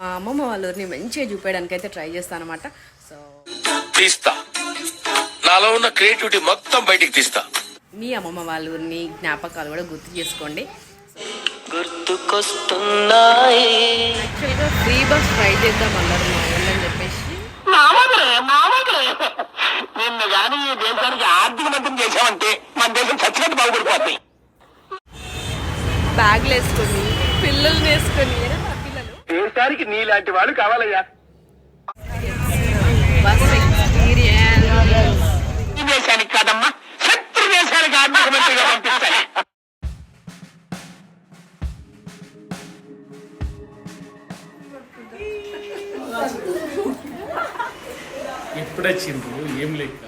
మా అమ్మమ్మ వాళ్ళ ఊరిని మంచిగా చూపించడానికి అయితే ట్రై చేస్తాను అనమాట సో తీస్తా. నాలో ఉన్న క్రియేటివిటీ మొత్తం బయటికి తీస్తా. మీ అమ్మమ్మ వాళ్ళ ఊరిని జ్ఞాపకాలు కూడా గుర్తు చేసుకోండి. గుర్తుకొస్తున్నాయి. యాక్చువల్గా ఫ్రీ బస్ ట్రై చేద్దాం అన్నారు మా వాళ్ళని చెప్పేసి. మామూలే మామూలే నిన్ను గాని ఈ దేశానికి ఆర్థిక మన దేశం చచ్చినట్టు బాగుపడిపోతాయి బ్యాగ్లు వేసుకొని పిల్లల్ని వేసుకొని. దేశానికి నీలాంటి వాళ్ళు కావాలయ్యా. బస్ ఎక్స్పీరియన్స్ ఈ దేశానికి కాదమ్మా శత్రు దేశానికి ఆర్థిక మంత్రిగా పంపిస్తాయి. ఎప్పుడొచ్చిండ్రు? ఏం లెక్క?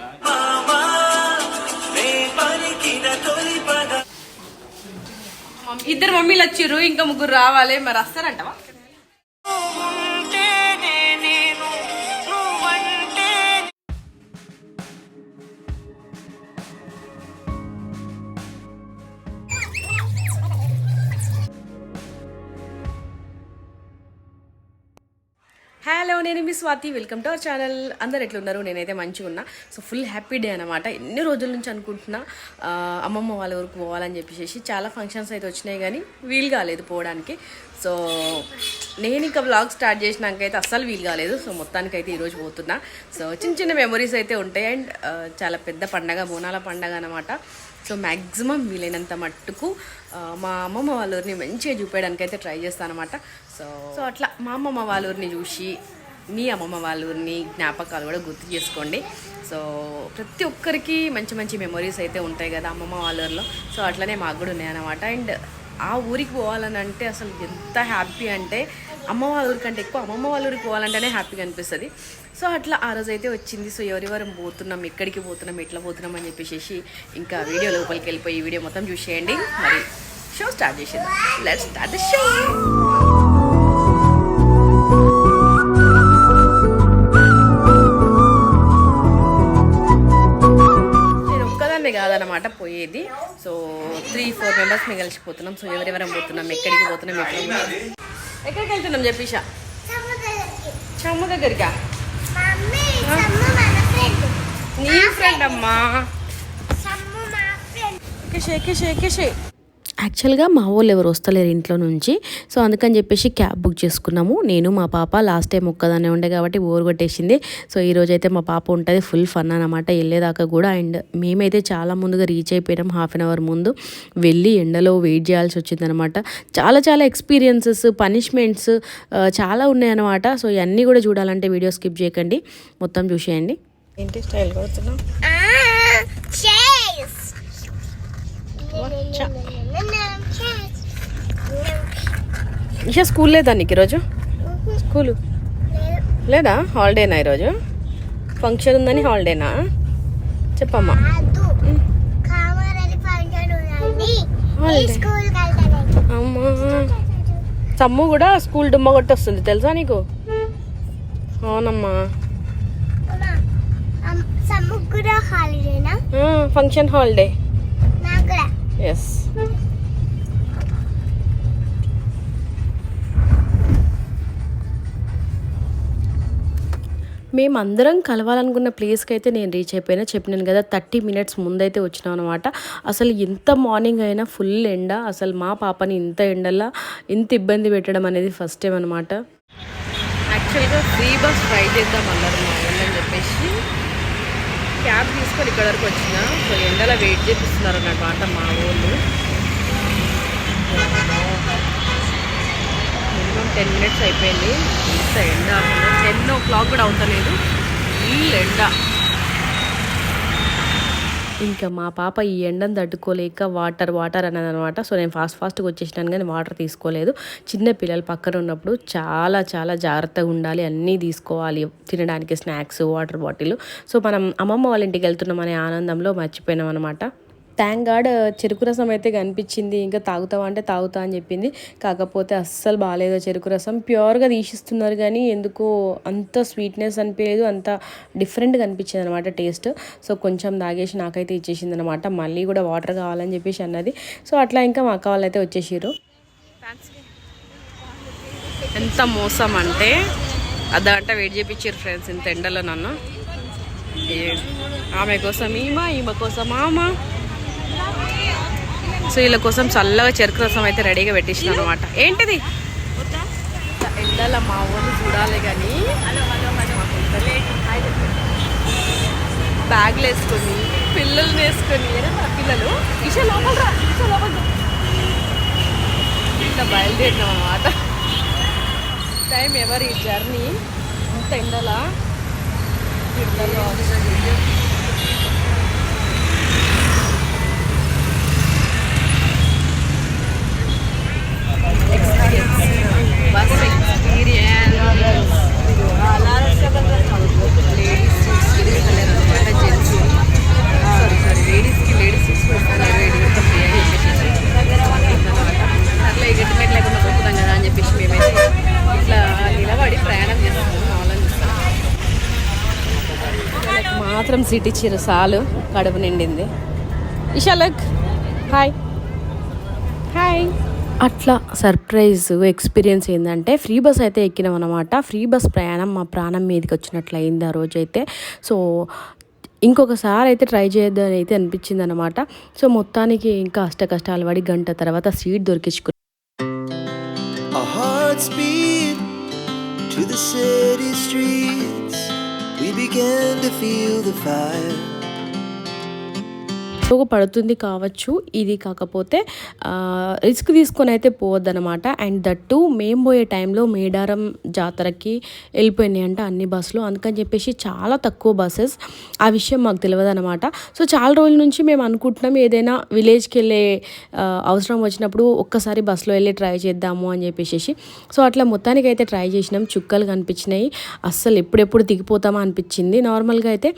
ఇద్దరు మమ్మీలు వచ్చిర్రు ఇంకా ముగ్గురు రావాలి మరి వస్తారంటవా? నేను మీ Swathi welcome to our channel అందరు ఎట్లున్నారు? నేనైతే మంచిగా ఉన్నా. సో ఫుల్ హ్యాపీ డే అనమాట ఎన్ని రోజుల నుంచి అనుకుంటున్నా అమ్మమ్మ వాళ్ళ ఊరికి పోవాలని చెప్పేసి చాలా ఫంక్షన్స్ అయితే వచ్చినాయి కానీ వీలు కాలేదు పోవడానికి. సో నేను ఇంకా బ్లాగ్ స్టార్ట్ చేసినాక అయితే అస్సలు వీలు కాలేదు. సో మొత్తానికి అయితే ఈరోజు పోతున్నా. సో చిన్న చిన్న మెమరీస్ అయితే ఉంటాయి. అండ్ చాలా పెద్ద పండగ బోనాల పండగ అనమాట సో మ్యాక్సిమం వీలైనంత మట్టుకు మా అమ్మమ్మ వాళ్ళ ఊరిని మంచిగా చూపించడానికి అయితే ట్రై చేస్తాను అనమాట సో సో అట్లా మా అమ్మమ్మ వాళ్ళ ఊరిని చూసి మీ అమ్మమ్మ వాళ్ళ ఊరిని జ్ఞాపకాలు కూడా గుర్తు చేసుకోండి. సో ప్రతి ఒక్కరికి మంచి మంచి మెమరీస్ అయితే ఉంటాయి కదా అమ్మమ్మ వాళ్ళ ఊరిలో. సో అట్లనే మాకు కూడా ఉన్నాయన్నమాట అండ్ ఆ ఊరికి పోవాలని అంటే అసలు ఎంత హ్యాపీ అంటే అమ్మ వాళ్ళ ఊరి కంటే ఎక్కువ అమ్మమ్మ వాళ్ళ ఊరికి పోవాలంటేనే హ్యాపీగా అనిపిస్తుంది. సో అట్లా ఆ రోజు అయితే వచ్చింది. సో ఎవరెవరం పోతున్నాం ఎక్కడికి పోతున్నాం ఎట్లా పోతున్నాం అని చెప్పేసి ఇంకా వీడియో లోపలికి వెళ్ళిపోయి ఈ వీడియో మొత్తం చూసేయండి. మరి షో స్టార్ట్ చేసేది లెట్స్ స్టార్ట్ ద షో కాదనమాట పోయేది. సో త్రీ ఫోర్ మెంబర్స్ మేము కలిసిపోతున్నాం. సో ఎవరెవరం పోతున్నాం ఎక్కడికి పోతున్నాం పోతున్నాం ఎక్కడికి వెళ్తున్నాం చెప్పిషా? చమ్మ దగ్గరికా నీ ఫ్రెండ్ అమ్మా. ఎక్కేసే ఎక్కేసే యాక్చువల్గా మా వాళ్ళు ఎవరు వస్తలేరు ఇంట్లో నుంచి. సో అందుకని చెప్పేసి క్యాబ్ బుక్ చేసుకున్నాము. నేను మా పాప లాస్ట్ టైం ఒక్కదానే ఉండే కాబట్టి బోర్ కొట్టేసింది. సో ఈ రోజు అయితే మా పాప ఉంటుంది ఫుల్ ఫన్ అనమాట వెళ్ళేదాకా కూడా అండ్ మేమైతే చాలా ముందుగా రీచ్ అయిపోయినాం హాఫ్ అన్ అవర్ ముందు. వెళ్ళి ఎండలో వెయిట్ చేయాల్సి వచ్చిందనమాట చాలా చాలా ఎక్స్పీరియన్సెస్ పనిష్మెంట్స్ చాలా ఉన్నాయన్నమాట సో ఇవన్నీ కూడా చూడాలంటే వీడియో స్కిప్ చేయకండి. మొత్తం చూసేయండి. ఏంటి స్టైల్ కొడుతున్నాం ఇషా స్కూల్ లేదా నీకు ఈరోజు? స్కూలు. లేదా? హాలిడేనా ఈరోజు. ఫంక్షన్ ఉందని హాలిడేనా చెప్పమ్మా. అమ్మా. సమ్ము కూడా స్కూల్ డుమ్మ కొట్టొస్తుంది తెలుసా నీకు? అవునమ్మా. Function holiday. ఎస్ మేమందరం కలవాలనుకున్న ప్లేస్కి అయితే నేను రీచ్ అయిపోయినా. చెప్పినాను కదా థర్టీ మినిట్స్ ముందైతే వచ్చినాం అనమాట అసలు ఎంత మార్నింగ్ అయినా ఫుల్ ఎండ. అసలు మా పాపని ఇంత ఎండలా ఇంత ఇబ్బంది పెట్టడం అనేది ఫస్ట్ టైం అనమాట యాక్చువల్గా ఫ్రీ బస్ ట్రై చేద్దాం అన్నారు మా వాళ్ళని చెప్పేసి. క్యాబ్ తీసుకొని ఇక్కడ వరకు వచ్చిన. సో ఎండలో వెయిట్ చేపిస్తున్నారు అన్నమాట మా వాళ్ళు. మినిమం టెన్ మినిట్స్ అయిపోయింది. ఎంత ఎండ. అసలు టెన్ ఓ క్లాక్ కూడా అవుతలేదు. ఫుల్ ఎండ. ఇంకా మా పాప ఈ ఎండను తట్టుకోలేక వాటర్ వాటర్ అన్నది అనమాట సో నేను ఫాస్ట్ ఫాస్ట్గా వచ్చేసినాను కానీ వాటర్ తీసుకోలేదు. చిన్న పిల్లలు పక్కన ఉన్నప్పుడు చాలా చాలా జాగ్రత్తగా ఉండాలి. అన్నీ తీసుకోవాలి. తినడానికి స్నాక్స్ వాటర్ బాటిల్. సో మనం అమ్మమ్మ వాళ్ళ ఇంటికి వెళ్తున్నాం అనే ఆనందంలో మర్చిపోయినాం అనమాట థ్యాంక్ గాడ్ uh, చెరుకు రసం అయితే కనిపించింది. ఇంకా తాగుతావా అంటే తాగుతా అని చెప్పింది. కాకపోతే అస్సలు బాగాలేదు చెరుకు రసం. ప్యూర్గా తీసిస్తున్నారు కానీ ఎందుకో అంత స్వీట్నెస్ అనిపించలేదు అంత డిఫరెంట్గా అనిపించింది అనమాట టేస్ట్ సో కొంచెం తాగేసి నాకైతే ఇచ్చేసింది అనమాట మళ్ళీ కూడా వాటర్ కావాలని చెప్పేసి అన్నది. సో అట్లా ఇంకా మా అక్క వాళ్ళైతే వచ్చేసారు ఎంత మోసం అంటే అర్ధగంట వెయిట్ చేయించారు ఫ్రెండ్స్ ఇంత ఎండలో నన్ను. ఆమె కోసం ఈమా ఈమె కోసం ఆమా సో వీళ్ళ కోసం చల్లగా చెరుకు రసం అయితే రెడీగా పెట్టించిన అనమాట ఏంటిది? ఎండల మా ఊళ్ళు చూడాలి కానీ. బ్యాగ్లు వేసుకొని పిల్లల్ని వేసుకొని. పిల్లలు? ఇష లోపల రా. ఇష లోపల. ఇట్లా బయలుదేరినాం అనమాట టైం ఎవరి జర్నీ? ఇంత ఎండలా ఎండలో బస్ ఎక్స్పీరియన్స్ లేడీస్ చూపిస్తలేరు అనమాట జెంట్స్ సారీ సారీ లేడీస్కి లేడీస్ చూపిస్తలేరు లేడీస్ ఫ్రీ అని చెప్పేసి అట్లా ఈ గట్టి మెట్ లేకుండా పోతున్నాం కదా అని చెప్పేసి మేమైతే ఇట్లా నిలబడి ప్రయాణం చేస్తున్నాం వాళ్ళని చూస్తాం మాత్రం సిటీ చీర సాలు కడుపు నిండింది. ఇషాలక్ హాయ్. హాయ్ అట్లా సర్ప్రైజ్ ఎక్స్పీరియన్స్ ఏంటంటే ఫ్రీ బస్ అయితే ఎక్కినాం అనమాట ఫ్రీ బస్ ప్రయాణం మా ప్రాణం మీదకి వచ్చినట్లు అయింది ఆ రోజు అయితే సో ఇంకొకసారి అయితే ట్రై చేద్దామని అయితే అనిపించింది అనమాట సో మొత్తానికి ఇంకా అష్ట కష్టాలు పడి గంట తర్వాత సీట్ దొరికించుకున్నాం to the city streets. We began to feel the fire. ఉపయోగపడుతుంది పడుతుంది కావచ్చు. ఇది కాకపోతే రిస్క్ తీసుకొని అయితే పోవద్దనమాట అండ్ దట్టు మేము పోయే టైంలో మేడారం జాతరకి వెళ్ళిపోయినాయి అంట అన్ని బస్సులు. అందుకని చెప్పేసి చాలా తక్కువ బస్సెస్. ఆ విషయం మాకు తెలియదు అనమాట సో చాలా రోజుల నుంచి మేము అనుకుంటున్నాం ఏదైనా విలేజ్కి వెళ్ళే అవసరం వచ్చినప్పుడు ఒక్కసారి బస్సులో వెళ్ళి ట్రై చేద్దాము అని చెప్పేసి సో అట్లా మొత్తానికి అయితే ట్రై చేసినాం. చుక్కలు కనిపించినాయి. అస్సలు ఎప్పుడెప్పుడు దిగిపోతామా అనిపించింది. నార్మల్గా అయితే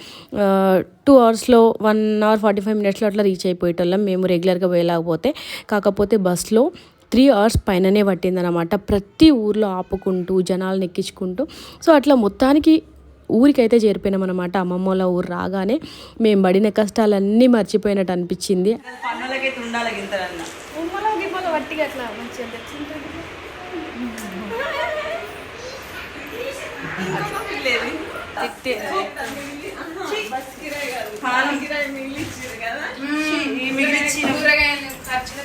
టూ అవర్స్లో వన్ అవర్ ఫార్టీ ఫైవ్ మినిట్స్లో అట్లా రీచ్ అయిపోయేటోళ్ళం. మేము రెగ్యులర్గా పోయేలాకపోతే కాకపోతే బస్లో త్రీ అవర్స్ పైననే పట్టిందనమాట ప్రతి ఊర్లో ఆపుకుంటూ జనాలను ఎక్కించుకుంటూ సో అట్లా మొత్తానికి ఊరికైతే చేరిపోయినాం అనమాట అమ్మమ్మ వాళ్ళ ఊరు రాగానే మేము పడిన కష్టాలన్నీ మర్చిపోయినట్టు అనిపించింది. పన్నులకైతే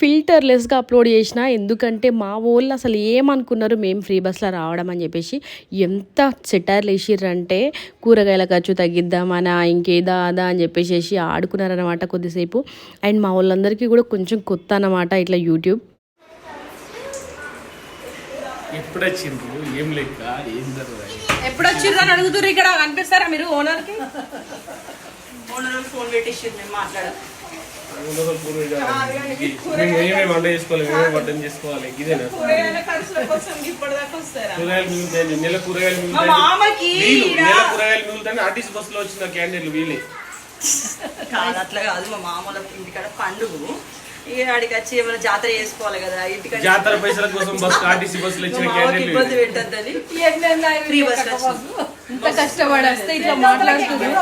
ఫిల్టర్లెస్గా అప్లోడ్ చేసిన ఎందుకంటే మా వాళ్ళు అసలు ఏమనుకున్నారు మేము ఫ్రీ బస్లో రావడం అని చెప్పేసి ఎంత సెటైర్లు వేసిర్రంటే కూరగాయల ఖర్చు తగ్గిద్దామనా ఇంకేదా అదా అని చెప్పేసి ఆడుకున్నారనమాట కొద్దిసేపు. అండ్ మా వాళ్ళందరికీ కూడా కొంచెం కొత్త అనమాట ఇట్లా యూట్యూబ్. ఎప్పుడు వచ్చిండ్రు ఏం లెక్క? ఏం జరుగుతుంది? ఎప్పుడు వచ్చిర్రు అని అడుగుతుర్రు ఇక్కడ కనిపిస్తారా మీరు ఓనర్కి? ఓనర్ ఫోన్ పెట్టేసి మేము వంట చేసుకోవాలి మేమే వంట చేసుకోవాలి ఇదేనా ఖర్చుల కోసం ఇప్పటిదాకా వస్తారా కూరగాయలు మిగులుతాయి నెల కూరగాయలు మిగులుతాయి మామకి నెల కూరగాయలు మిగులుతాయి ఆర్టీసీ బస్సులో వచ్చిన క్యాండిడేట్లు వీళ్ళే కాదు అట్లా కాదు మా మామూల ఇంటికాడ పండుగ ఆడికి వచ్చి ఏమైనా జాతర చేసుకోవాలి కదా ఇంటికాడ జాతర పైసల కోసం బస్ ఆర్టీసీ బస్సులో ఇచ్చిన ఇబ్బంది. పెట్టద్దని. ఫ్రీ బస్ ఇంత కష్టపడి వస్తే ఇట్లా మాట్లాడుతున్నారు.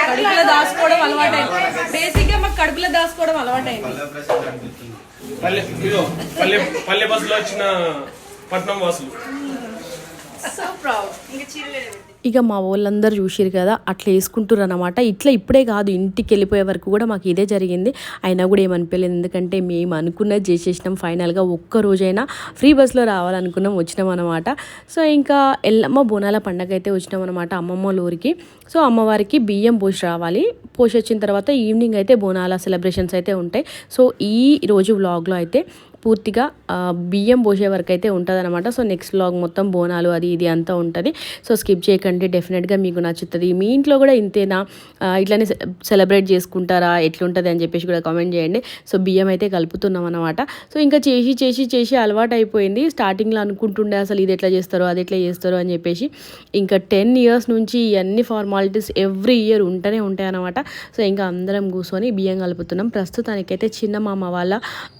కడుపులో దాచుకోవడం అలవాటైంది. బేసిక్గా మాకు కడుపులో దాచుకోవడం అలవాటైంది. పల్లె ఇదో పల్లె పల్లె బస్సులో వచ్చిన పట్నం వాసులు. ఇంకా చీరలే ఇక మా వాళ్ళందరూ చూసిరు కదా అట్లా వేసుకుంటారు అనమాట ఇట్లా ఇప్పుడే కాదు ఇంటికి వెళ్ళిపోయే వరకు కూడా మాకు ఇదే జరిగింది. అయినా కూడా ఏమనిపించలేదు ఎందుకంటే మేము అనుకున్నది చేసేసినాం. ఫైనల్గా ఒక్క రోజైనా ఫ్రీ బస్లో రావాలనుకున్నాం వచ్చినాం అనమాట సో ఇంకా ఎల్లమ్మ బోనాల పండగ అయితే వచ్చినాం అనమాట అమ్మమ్మ ఊరికి. సో అమ్మవారికి బియ్యం పోసి రావాలి. పోసి వచ్చిన తర్వాత ఈవినింగ్ అయితే బోనాల సెలబ్రేషన్స్ అయితే ఉంటాయి. సో ఈ రోజు వ్లాగ్లో అయితే పూర్తిగా బియ్యం పోసే వరకు అయితే ఉంటుంది అనమాట సో నెక్స్ట్ బ్లాగ్ మొత్తం బోనాలు అది ఇది అంతా ఉంటుంది. సో స్కిప్ చేయకండి డెఫినెట్గా మీకు నచ్చుతుంది. మీ ఇంట్లో కూడా ఇంతేనా? ఇట్లానే సెలబ్రేట్ చేసుకుంటారా? ఎట్లుంటుంది అని చెప్పేసి కూడా కామెంట్ చేయండి. సో బియ్యం అయితే కలుపుతున్నాం అనమాట సో ఇంకా చేసి చేసి చేసి అలవాటు అయిపోయింది స్టార్టింగ్లో అనుకుంటుండే అసలు ఇది ఎట్లా చేస్తారో అది ఎట్లా చేస్తారో అని చెప్పేసి. ఇంకా టెన్ ఇయర్స్ నుంచి ఇవన్నీ ఫార్మాలిటీస్ ఎవ్రీ ఇయర్ ఉంటూనే ఉంటాయి అనమాట సో ఇంకా అందరం కూర్చొని బియ్యం కలుపుతున్నాం. ప్రస్తుతానికైతే చిన్న మామ వాళ్ళ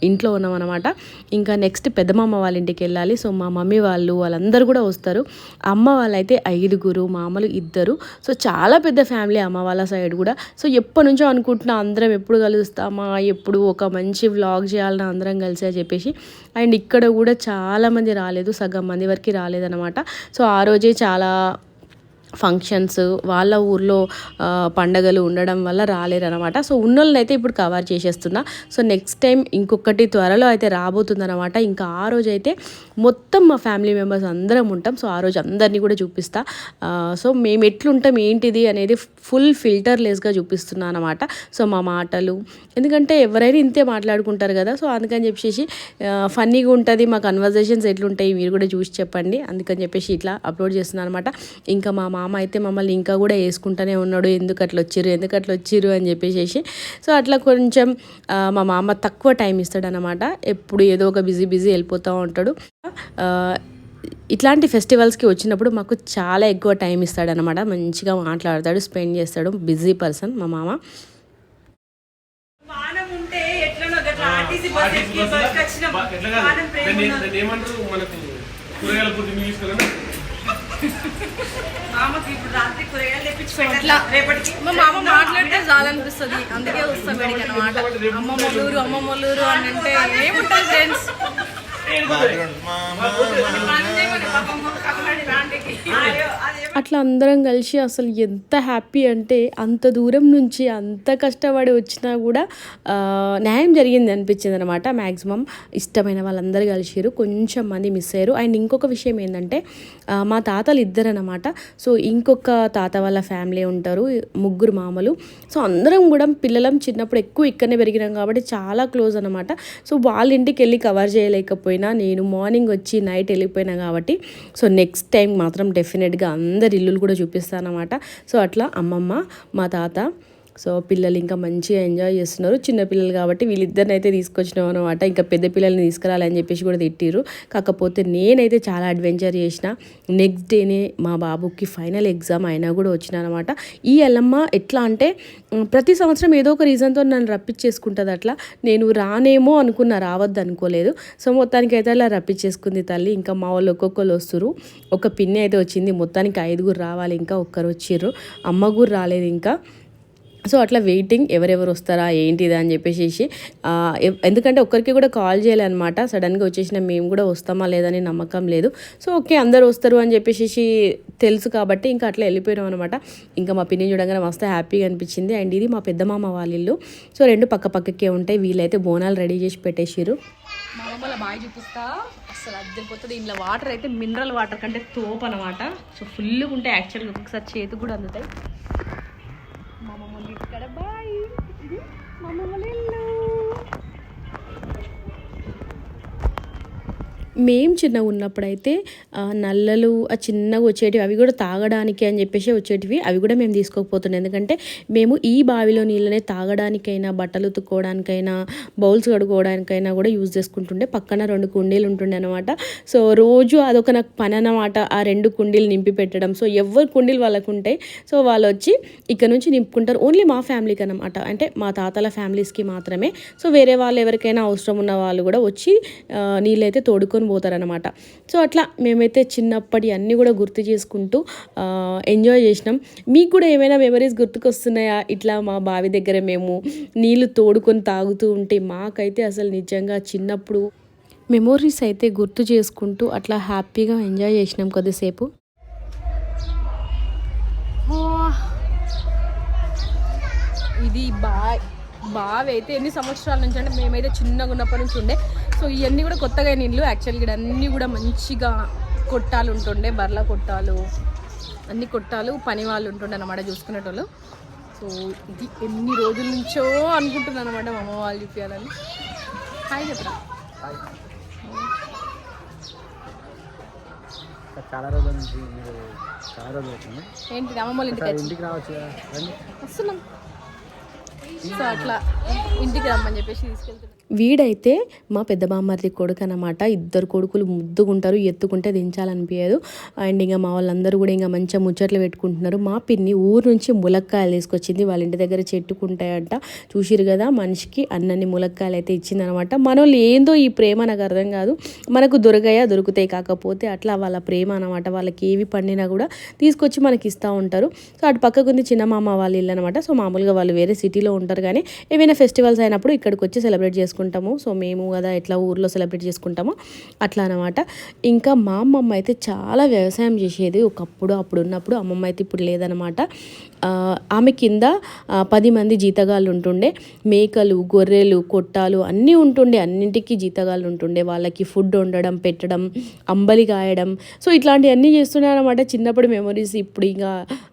ఇంట్లో ఉన్నాం అనమాట ఇంకా నెక్స్ట్ పెద్దమామ వాళ్ళ ఇంటికి వెళ్ళాలి. సో మా మమ్మీ వాళ్ళు వాళ్ళందరూ కూడా వస్తారు. అమ్మ వాళ్ళైతే ఐదుగురు మామలు ఇద్దరు. సో చాలా పెద్ద ఫ్యామిలీ అమ్మ వాళ్ళ సైడ్ కూడా. సో ఎప్పటి నుంచో అనుకుంటున్నా అందరం ఎప్పుడు కలుస్తామా ఎప్పుడు ఒక మంచి వ్లాగ్ చేయాలని అందరం కలిసి అని చెప్పేసి. అండ్ ఇక్కడ కూడా చాలామంది రాలేదు సగం మంది వరకు రాలేదన్నమాట. సో ఆ రోజే చాలా ఫంక్షన్స్ వాళ్ళ ఊర్లో పండగలు ఉండడం వల్ల రాలేరనమాట సో ఉన్నోళ్ళని అయితే ఇప్పుడు కవర్ చేసేస్తున్నా. సో నెక్స్ట్ టైం ఇంకొకటి త్వరలో అయితే రాబోతుందన్నమాట. ఇంకా ఆ రోజు అయితే మొత్తం మా ఫ్యామిలీ మెంబర్స్ అందరం ఉంటాం. సో ఆ రోజు అందరినీ కూడా చూపిస్తా. సో మేము ఎట్లుంటాం ఏంటిది అనేది ఫుల్ ఫిల్టర్లెస్గా చూపిస్తున్నా అనమాట సో మా మాటలు. ఎందుకంటే ఎవరైనా ఇంతే మాట్లాడుకుంటారు కదా. సో అందుకని చెప్పేసి ఫన్నీగా ఉంటుంది మా కన్వర్జేషన్స్ ఎట్లుంటాయి మీరు కూడా చూసి చెప్పండి. అందుకని చెప్పేసి ఇట్లా అప్లోడ్ చేస్తున్నాను అనమాట ఇంకా మా మామ అయితే మమ్మల్ని ఇంకా కూడా వేసుకుంటూనే ఉన్నాడు. ఎందుకు అట్లా వచ్చిర్రు ఎందుకు అట్లా వచ్చిర్రు అని చెప్పేసి సో అట్లా కొంచెం మా మామ తక్కువ టైం ఇస్తాడనమాట ఎప్పుడు ఏదో ఒక బిజీ బిజీ వెళ్ళిపోతూ ఉంటాడు. ఇట్లాంటి ఫెస్టివల్స్కి వచ్చినప్పుడు మాకు చాలా ఎక్కువ టైం ఇస్తాడనమాట మంచిగా మాట్లాడతాడు స్పెండ్ చేస్తాడు. బిజీ పర్సన్ మా మామ. కూరగాయల పొద్దు ఇప్పుడు రాత్రి కూరగాయలు తెప్పించి పెట్టట్లా? రేపటికి మా మామ మాట్లాడితే చాలనిపిస్తుంది అందుకే వస్తాం వీడికి అనమాట అమ్మమ్మ ఊరు అమ్మమ్మ ఊరు అని అంటే ఏముంటుంది ఫ్రెండ్స్ అట్లా అందరం కలిసి అసలు ఎంత హ్యాపీ అంటే అంత దూరం నుంచి అంత కష్టపడి వచ్చినా కూడా న్యాయం జరిగింది అనిపించింది అనమాట మ్యాక్సిమం ఇష్టమైన వాళ్ళందరూ కలిసిరు కొంచెం మంది మిస్ అయ్యారు. అండ్ ఇంకొక విషయం ఏంటంటే మా తాతలు ఇద్దరు అనమాట సో ఇంకొక తాత వాళ్ళ ఫ్యామిలీ ఉంటారు ముగ్గురు మామలు. సో అందరం కూడా పిల్లలం చిన్నప్పుడు ఎక్కువ ఇక్కడనే పెరిగినాం కాబట్టి చాలా క్లోజ్ అనమాట సో వాళ్ళ ఇంటికి వెళ్ళి కవర్ చేయలేకపోయినా నేను మార్నింగ్ వచ్చి నైట్ వెళ్ళిపోయినా కాబట్టి సో నెక్స్ట్ టైం మాత్రం డెఫినెట్గా అందరి ఇల్లులు కూడా చూపిస్తానమాట. సో అట్లా అమ్మమ్మ మా తాత సో పిల్లలు ఇంకా మంచిగా ఎంజాయ్ చేస్తున్నారు. చిన్న పిల్లలు కాబట్టి వీళ్ళిద్దరిని అయితే తీసుకొచ్చినాం అనమాట ఇంకా పెద్ద పిల్లల్ని తీసుకురాలని చెప్పేసి కూడా తిట్టిరు కాకపోతే నేనైతే చాలా అడ్వెంచర్ చేసిన. నెక్స్ట్ డేనే మా బాబుకి ఫైనల్ ఎగ్జామ్ అయినా కూడా వచ్చిన అనమాట ఈ ఎల్లమ్మ ఎట్లా అంటే ప్రతి సంవత్సరం ఏదో ఒక రీజన్తో నన్ను రప్పించేసుకుంటుంది అట్లా. నేను రానేమో అనుకున్నా రావద్దు అనుకోలేదు. సో మొత్తానికి అయితే అలా రప్పించేసుకుంది తల్లి. ఇంకా మా వాళ్ళు ఒక్కొక్కరు వస్తురు ఒక పిన్ని అయితే వచ్చింది. మొత్తానికి ఐదుగురు రావాలి. ఇంకా ఒక్కరు వచ్చిర్రు. అమ్మ కూడా రాలేదు ఇంకా. సో అట్లా వెయిటింగ్ ఎవరెవరు వస్తారా ఏంటిదా అని చెప్పేసి ఎందుకంటే ఒక్కరికి కూడా కాల్ చేయాలన్నమాట సడన్గా వచ్చేసిన మేము కూడా వస్తామా లేదని నమ్మకం లేదు. సో ఓకే అందరు వస్తారు అని చెప్పేసి తెలుసు కాబట్టి ఇంకా అట్లా వెళ్ళిపోయినాం అనమాట ఇంకా మా పిన్ని చూడగానే మస్తు హ్యాపీగా అనిపించింది. అండ్ ఇది మా పెద్దమామ వాళ్ళ ఇల్లు. సో రెండు పక్క పక్కకే ఉంటాయి. వీళ్ళైతే బోనాలు రెడీ చేసి పెట్టేసారు మా అమ్మల బాగా చూపిస్తా. అసలు అద్దెపోతుంది ఇంట్లో వాటర్ అయితే మినరల్ వాటర్ కంటే తోపు అనమాట సో ఫుల్గా ఉంటాయి. యాక్చువల్గా ఒక్కొక్కసారి చేతికి కూడా అందుతాయి. మేం చిన్నగా ఉన్నప్పుడైతే నల్లలు ఆ చిన్నగా వచ్చేటివి అవి కూడా తాగడానికి అని చెప్పేసి వచ్చేటివి అవి కూడా మేము తీసుకోకపోతుండే. ఎందుకంటే మేము ఈ బావిలో నీళ్ళనే తాగడానికైనా బట్టలు ఉతుక్కోవడానికైనా బౌల్స్ కడుక్కోవడానికైనా కూడా యూజ్ చేసుకుంటుండే. పక్కన రెండు కుండీలు ఉంటుండే అనమాట సో రోజు అదొక నాకు పని అనమాట ఆ రెండు కుండీలు నింపి పెట్టడం. సో ఎవరు కుండీలు వాళ్ళకు ఉంటాయి సో వాళ్ళు వచ్చి ఇక్కడ నుంచి నింపుకుంటారు. ఓన్లీ మా ఫ్యామిలీకి అనమాట అంటే మా తాతల ఫ్యామిలీస్కి మాత్రమే. సో వేరే వాళ్ళు ఎవరికైనా అవసరం ఉన్న వాళ్ళు కూడా వచ్చి నీళ్ళైతే తోడుకొని పోతారనమాట సో అట్లా మేమైతే చిన్నప్పటి అన్నీ కూడా గుర్తు చేసుకుంటూ ఎంజాయ్ చేసినాం. మీకు కూడా ఏమైనా మెమరీస్ గుర్తుకొస్తున్నాయా? ఇట్లా మా బావి దగ్గర మేము నీళ్ళు తోడుకొని తాగుతూ ఉంటే మాకైతే అసలు నిజంగా చిన్నప్పుడు మెమోరీస్ అయితే గుర్తు చేసుకుంటూ అట్లా హ్యాపీగా ఎంజాయ్ చేసినాం కొద్దిసేపు. ఇది బా బావి అయితే ఎన్ని సంవత్సరాల నుంచి అంటే మేమైతే చిన్నగా ఉన్నప్పటి నుంచి ఉండే. సో ఇవన్నీ కూడా కొత్తగా నీళ్ళు యాక్చువల్గా ఇక్కడ అన్నీ కూడా మంచిగా కొట్టాలు ఉంటుండే. బర్ల కొట్టాలు అన్ని కొట్టాలు పని వాళ్ళు ఉంటుండే అనమాట చూసుకునేటోళ్ళు. సో ఇది ఎన్ని రోజుల నుంచో అనుకుంటున్నాను అనమాట మా అమ్మ వాళ్ళు చూపించాలని హాయ్ చెప్పరా చాలా రోజుల నుంచి మీరు చాలా రోజులు అవుతుంది. ఏంటి అమ్మమ్మ ఇంటికి ఇంటికి రావచ్చు వస్తున్నాం. సో అట్లా. ఇంటికి రమ్మని చెప్పేసి తీసుకెళ్తున్నాను వీడైతే మా పెద్ద బామ్మర్ది కొడుకు అనమాట ఇద్దరు కొడుకులు ముద్దుగుంటారు ఎత్తుకుంటే దించాలనిపించదు. అండ్ ఇంకా మా వాళ్ళందరూ కూడా ఇంకా మంచిగా ముచ్చట్లు పెట్టుకుంటున్నారు. మా పిన్ని ఊరు నుంచి ములక్కాయలు తీసుకొచ్చింది. వాళ్ళ ఇంటి దగ్గర చెట్టుకుంటాయంట. చూసిరు కదా మనిషికి అన్నన్ని ములక్కాయలు అయితే ఇచ్చిందనమాట మన వాళ్ళు ఏందో ఈ ప్రేమ నాకు అర్థం కాదు. మనకు దొరకయా దొరుకుతాయి కాకపోతే అట్లా వాళ్ళ ప్రేమ అనమాట వాళ్ళకి ఏవి పండినా కూడా తీసుకొచ్చి మనకి ఇస్తూ ఉంటారు. సో అటు పక్కకు ఉంది చిన్న మామ వాళ్ళ ఇల్లు అనమాట సో మామూలుగా వాళ్ళు వేరే సిటీలో ఉంటారు కానీ ఏమైనా ఫెస్టివల్స్ అయినప్పుడు ఇక్కడికి వచ్చి సెలబ్రేట్ చేసుకుంటాము. సో మేము కదా ఎట్లా ఊర్లో సెలబ్రేట్ చేసుకుంటామో అట్లా అనమాట ఇంకా మా అమ్మమ్మ అయితే చాలా వ్యవసాయం చేసేది. ఒకప్పుడు అప్పుడు ఉన్నప్పుడు అమ్మమ్మ అయితే ఇప్పుడు లేదనమాట ఆమె కింద పది మంది జీతగాళ్ళు ఉంటుండే. మేకలు గొర్రెలు కొట్టాలు అన్నీ ఉంటుండే. అన్నింటికి జీతగాళ్ళు ఉంటుండే. వాళ్ళకి ఫుడ్ వండడం పెట్టడం అంబలి కాయడం. సో ఇట్లాంటివన్నీ చేస్తుండే అనమాట చిన్నప్పుడు మెమరీస్ ఇప్పుడు ఇంకా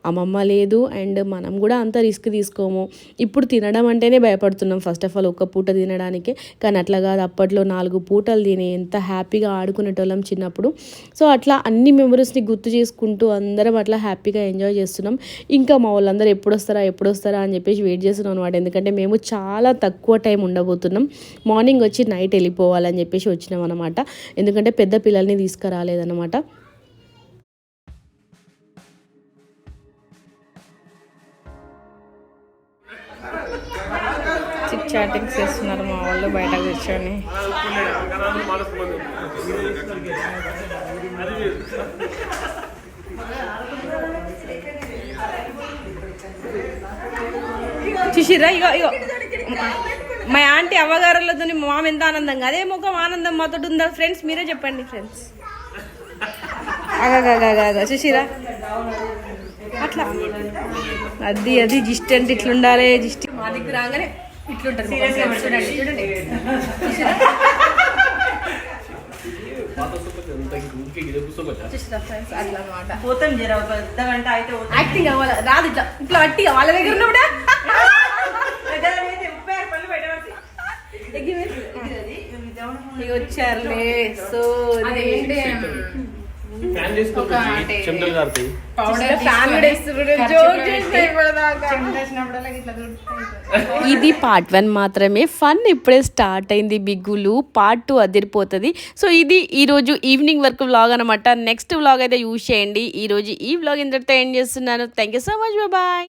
అమ్మమ్మ లేదు. అండ్ మనం కూడా అంత రిస్క్ తీసుకోము. ఇప్పుడు తినడం అంటేనే భయపడుతున్నాం ఫస్ట్ ఆఫ్ ఆల్ ఒక్క పూట తినడానికి. కానీ అట్లా కాదు. అప్పట్లో నాలుగు పూటలు తిని ఎంత హ్యాపీగా ఆడుకునేటోళ్ళం చిన్నప్పుడు. సో అట్లా అన్ని మెమరీస్ని గుర్తు చేసుకుంటూ అందరం అట్లా హ్యాపీగా ఎంజాయ్ చేస్తున్నాం. ఇంకా మా వాళ్ళందరూ ఎప్పుడు వస్తారా ఎప్పుడు వస్తారా అని చెప్పేసి వెయిట్ చేస్తున్నాం అనమాట ఎందుకంటే మేము చాలా తక్కువ టైం ఉండబోతున్నాం. మార్నింగ్ వచ్చి నైట్ వెళ్ళిపోవాలని చెప్పేసి వచ్చినాం అనమాట ఎందుకంటే పెద్ద పిల్లల్ని తీసుకురాలేదన్నమాట. చిట్ చాటింగ్ చేస్తున్నారు మా వాళ్ళు బయట కూర్చొని చూసిరా ఇగో ఇగో. మా ఆంటీ అవ్వగారులతో మామ ఎంత ఆనందంగా. అదే ముఖం ఆనందం మాతో ఉందా? ఫ్రెండ్స్ మీరే చెప్పండి ఫ్రెండ్స్. అగగగగగ. చూసిరా అట్లా. అది అది జిస్ట్ అంటే ఇట్లుండాలి జిస్ట్. మా దగ్గర రాగానే ఇట్లుంటది. చూడండి చూడండి. పోతాం జర ఒక గంట అయితే. యాక్టింగ్ అవ్వాలి రాదు ఇట్లా ఇట్లా వాళ్ళ దగ్గర ఉన్నప్పుడా? వచ్చారులే సో ఫ్యాన్ చేసుకోవచ్చు చెమటలు కారుతాయి ఇది పార్ట్ వన్ మాత్రమే. ఫన్ ఇప్పుడే స్టార్ట్ అయింది బిగ్గులు. పార్ట్ టూ అదిరిపోతుంది. సో ఇది ఈరోజు ఈవినింగ్ వరకు వ్లాగ్ అనమాట నెక్స్ట్ వ్లాగ్ అయితే యూజ్ చేయండి. ఈరోజు ఈ వ్లాగ్ ఇంతటితో ఎండ్ చేస్తున్నాను. Thank you so much bye